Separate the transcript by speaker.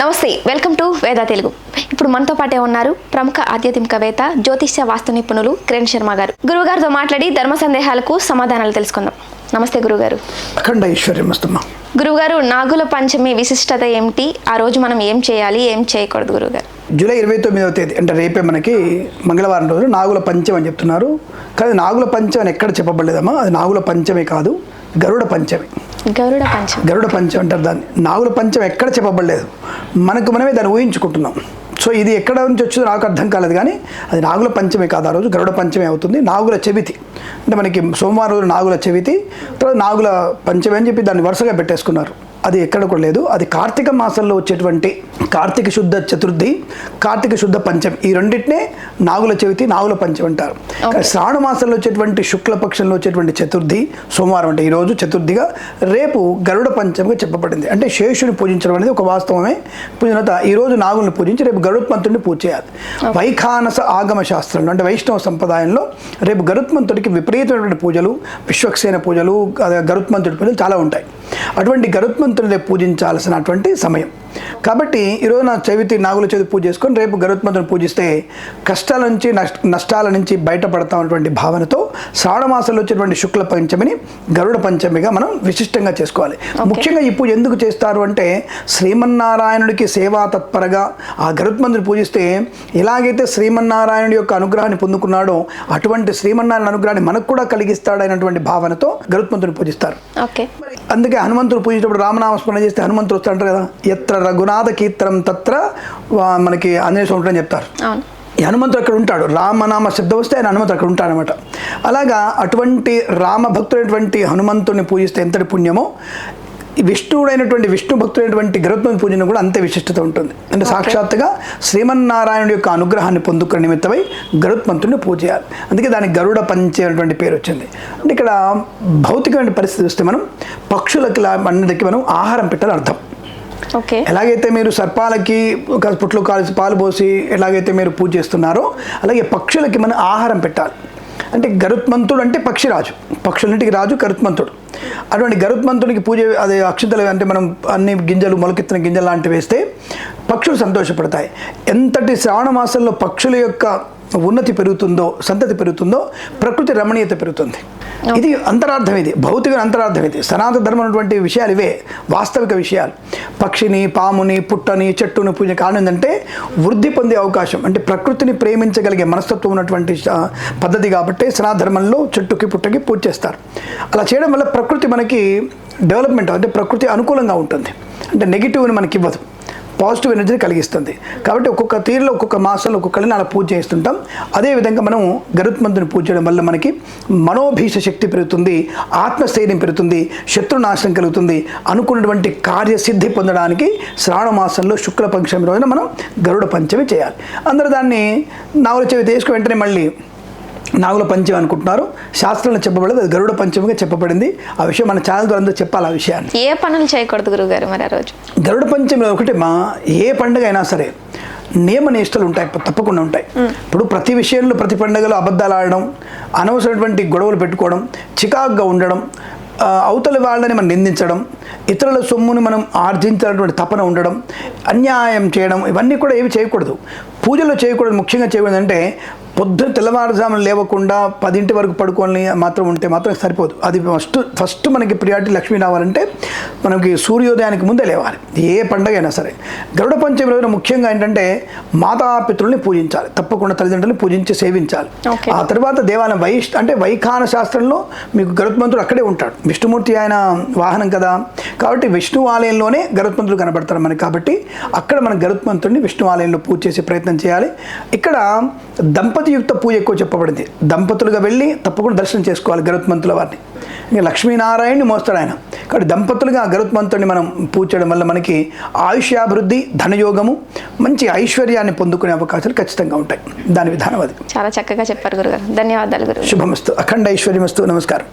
Speaker 1: నమస్తే welcome to వేద తెలుగు. ఇప్పుడు మనతో పాటే ఉన్నారు ప్రముఖ ఆధ్యాత్మికవేత్త జ్యోతిష్య వాస్తు నిపుణులు కిరణ్ శర్మ గారు. గురువుగారితో మాట్లాడి ధర్మ సందేహాలకు సమాధానాలు తెలుసుకుందాం. నమస్తే గురుగారు
Speaker 2: అఖండ ఐశ్వర్యమస్తమ్మ
Speaker 1: గురుగారు నాగుల పంచమి విశిష్టత ఏమిటి? ఆ రోజు మనం ఏం చేయాలి ఏం చేయకూడదు గురుగారు
Speaker 2: జూలై ఇరవై తొమ్మిదవ తేదీ అంటే రేపే మనకి మంగళవారం రోజు నాగుల పంచం అని చెప్తున్నారు. కానీ నాగుల పంచం అని ఎక్కడ చెప్పబడలేదమ్మా? అది నాగుల పంచమే కాదు. గరుడ పంచమి.
Speaker 1: గరుడ పంచమి.
Speaker 2: గరుడ పంచం అంటారు దాన్ని. నాగుల పంచం ఎక్కడ చెప్పబడలేదు. మనకు మనమే దాన్ని ఊహించుకుంటున్నాం. సో ఇది ఎక్కడ నుంచి వచ్చిందో నాకు అర్థం కాలేదు కానీ అది నాగుల పంచమే కాదు ఆ రోజు. గరుడ పంచమే అవుతుంది. నాగుల చెవితి. అంటే మనకి సోమవారం రోజు నాగుల చెవితి తర్వాత నాగుల పంచమి అని చెప్పి దాన్ని వరుసగా పెట్టేసుకున్నారు. అది ఎక్కడ కూడా లేదు. అది కార్తీక మాసంలో వచ్చేటువంటి కార్తీక శుద్ధ చతుర్థి కార్తీక శుద్ధ పంచమి. ఈ రెండింటినే నాగుల చవితి నాగుల పంచమి అంటారు. శ్రావణ మాసంలో వచ్చేటువంటి శుక్లపక్షంలో వచ్చేటువంటి చతుర్థి సోమవారం అంటే ఈరోజు చతుర్థిగా రేపు గరుడ పంచమిగా చెప్పబడింది. అంటే శేషుని పూజించడం అనేది ఒక వాస్తవమే. పూజనత ఈరోజు నాగుల్ని పూజించి రేపు గరుత్మంతుడిని పూజ చేయాలి. వైఖానస ఆగమ శాస్త్రంలో అంటే వైష్ణవ సంప్రదాయంలో రేపు గరుత్మంతుడికి విపరీతమైనటువంటి పూజలు విశ్వక్సేన పూజలు గరుత్మంతుడి పూజలు చాలా ఉంటాయి. అటువంటి గరుత్మంతుని రేపు పూజించాల్సినటువంటి సమయం. కాబట్టి ఈరోజు నా చవితి నాగుల చవితి పూజ చేసుకొని రేపు గరుత్మంతుని పూజిస్తే కష్టాల నుంచి నష్ట నష్టాల నుంచి బయటపడతా ఉన్నటువంటి భావనతో శ్రావణ మాసంలో వచ్చేటువంటి శుక్ల పంచమిని గరుడ పంచమిగా మనం విశిష్టంగా చేసుకోవాలి. ముఖ్యంగా ఈ పూజ ఎందుకు చేస్తారు అంటే శ్రీమన్నారాయణుడికి సేవా తత్పరగా ఆ గరుత్మంతుని పూజిస్తే ఎలాగైతే శ్రీమన్నారాయణుడి యొక్క అనుగ్రహాన్ని పొందుకున్నాడో అటువంటి శ్రీమన్నారాయణ అనుగ్రహాన్ని మనకు కూడా కలిగిస్తాడైనటువంటి భావనతో గరుత్మంతుని పూజిస్తారు. అందుకే హనుమంతుడు పూజించినప్పుడు రామనామస్మరణ చేస్తే హనుమంతుడు వస్తాడు కదా ఎత్ర రఘునాథ కీర్తనం తత్ర మనకి ఆంజనేయ స్వామి ఉంటాడని చెప్తారు. హనుమంతుడు అక్కడ ఉంటాడు. రామనామ శబ్దం వస్తే ఆయన హనుమంతుడు అక్కడ ఉంటాడనమాట అలాగా అటువంటి రామ భక్తుడైనటువంటి హనుమంతుడిని పూజిస్తే ఎంతటి పుణ్యమో ఈ విష్ణువుడైనటువంటి విష్ణు భక్తుడైనటువంటి గరుత్మంతుని పూజను కూడా అంతే విశిష్టత ఉంటుంది. అంటే సాక్షాత్తుగా శ్రీమన్నారాయణుడి యొక్క అనుగ్రహాన్ని పొందుకునే నిమిత్తమై గరుత్మంతుడిని పూజ చేయాలి అందుకే దానికి గరుడ పంచే అనేటువంటి పేరు వచ్చింది. అంటే ఇక్కడ భౌతికమైన పరిస్థితి వస్తే మనం పక్షులకి అన్నిటికీ మనం ఆహారం పెట్టాలి అర్థం. ఎలాగైతే మీరు సర్పాలకి ఒక పుట్లు కాల్చి పాలు పోసి ఎలాగైతే మీరు పూజ చేస్తున్నారో అలాగే పక్షులకి మనం ఆహారం పెట్టాలి. అంటే గరుత్మంతుడు అంటే పక్షిరాజు. పక్షులన్నిటికి రాజు గరుత్మంతుడు. అటువంటి గరుత్మంతుడికి పూజ అదే అక్షతలు అంటే మనం అన్ని గింజలు మొలకెత్తిన గింజలు లాంటివి వేస్తే పక్షులు సంతోషపడతాయి. ఎంతటి శ్రావణ మాసంలో పక్షుల యొక్క ఉన్నతి పెరుగుతుందో సంతతి పెరుగుతుందో ప్రకృతి రమణీయత పెరుగుతుంది. ఇది అంతరార్థం ఇది భౌతిక అంతరార్థం ఇది. సనాతన ధర్మం అటువంటి విషయాలు ఇవే వాస్తవిక విషయాలు. పక్షిని పాముని పుట్టని చెట్టుని పూజ కారణం ఏంటంటే వృద్ధి పొందే అవకాశం అంటే ప్రకృతిని ప్రేమించగలిగే మనస్తత్వం ఉన్నటువంటి పద్ధతి కాబట్టి సనాతన ధర్మంలో చెట్టుకి పుట్టకి పూజ చేస్తారు. అలా చేయడం వల్ల ప్రకృతి మనకి డెవలప్మెంట్ అంటే ప్రకృతి అనుకూలంగా ఉంటుంది. అంటే నెగిటివ్ని మనకి ఇవ్వదు. పాజిటివ్ ఎనర్జీని కలిగిస్తుంది. కాబట్టి ఒక్కొక్క తీరులో ఒక్కొక్క మాసంలో ఒక్కొక్కరిని అలా పూజ చేస్తుంటాం. అదేవిధంగా మనం గరుత్మంతుని పూజ చేయడం వల్ల మనకి మనోభీష శక్తి పెరుగుతుంది ఆత్మస్థైర్యం పెరుగుతుంది శత్రునాశనం కలుగుతుంది. అనుకున్నటువంటి కార్యసిద్ధి పొందడానికి శ్రావణ మాసంలో శుక్ల పంచమి రోజున మనం గరుడ పంచమి చేయాలి. అందరూ దాన్ని నాగుల చెవి తీసుకు వెంటనే మళ్ళీ నాగుల పంచమి అనుకుంటున్నారు. శాస్త్రంలో చెప్పబడలేదు అది గరుడ పంచమిగా చెప్పబడింది. ఆ విషయం మన ఛానల్ ద్వారా అందరూ చెప్పాలి ఆ విషయాన్ని.
Speaker 1: ఏ పనులు చేయకూడదు గురుగారు మరి ఆ రోజు?
Speaker 2: గరుడ పంచమి ఒకటి మా ఏ పండుగ అయినా సరే నియమ నిష్టలు ఉంటాయి తప్పకుండా ఉంటాయి. ఇప్పుడు ప్రతి విషయంలో ప్రతి పండుగలో అబద్ధాలు ఆడడం అనవసరమైనటువంటి గొడవలు పెట్టుకోవడం చికాకుగా ఉండడం అవతలి వాళ్ళని మనం నిందించడం ఇతరుల సొమ్ముని మనం ఆర్జించాలన్నటువంటి తపన ఉండడం అన్యాయం చేయడం ఇవన్నీ కూడా ఏవి చేయకూడదు. పూజలో చేయకూడదు. ముఖ్యంగా చేయకూడదు అంటే పొద్దున తెల్లవారుజామున లేవకుండా పదింటి వరకు పడుకొని మాత్రం ఉంటే మాత్రం సరిపోదు. అది ఫస్ట్ ఫస్ట్ మనకి ప్రియారిటీ లక్ష్మి రావాలంటే మనకి సూర్యోదయానికి ముందే లేవాలి. ఏ పండగ అయినా సరే. గరుడ పంచమి రోజున ముఖ్యంగా ఏంటంటే మాతాపితృల్ని పూజించాలి. తప్పకుండా తల్లిదండ్రులను పూజించి సేవించాలి. ఆ తర్వాత దేవాలయం వై అంటే వైఖాన శాస్త్రంలో మీకు గరుత్మంతుడు అక్కడే ఉంటాడు. విష్ణుమూర్తి ఆయన వాహనం కదా. కాబట్టి విష్ణు ఆలయంలోనే గరుత్మంతుడు కనబడతారు మనకి. కాబట్టి అక్కడ మన గరుత్మంతుడిని విష్ణు ఆలయంలో పూజ చేసే ప్రయత్నం చేయాలి. ఇక్కడ దంపతియుక్త పూజ ఎక్కువ చెప్పబడింది. దంపతులుగా వెళ్ళి తప్పకుండా దర్శనం చేసుకోవాలి గరుత్మంతుల వారిని. ఇంకా లక్ష్మీనారాయణని మోస్తాడు ఆయన. కాబట్టి దంపతులుగా గరుత్మంతుడిని మనం పూజ చేయడం వల్ల మనకి ఆయుష్యాభివృద్ధి ధనయోగము మంచి ఐశ్వర్యాన్ని పొందుకునే అవకాశాలు ఖచ్చితంగా ఉంటాయి. దాని విధానం అది.
Speaker 1: చాలా చక్కగా చెప్పారు గురుగారు. ధన్యవాదాలు గురుగారు.
Speaker 2: శుభమస్తు. అఖండ ఐశ్వర్యమస్తు. నమస్కారం.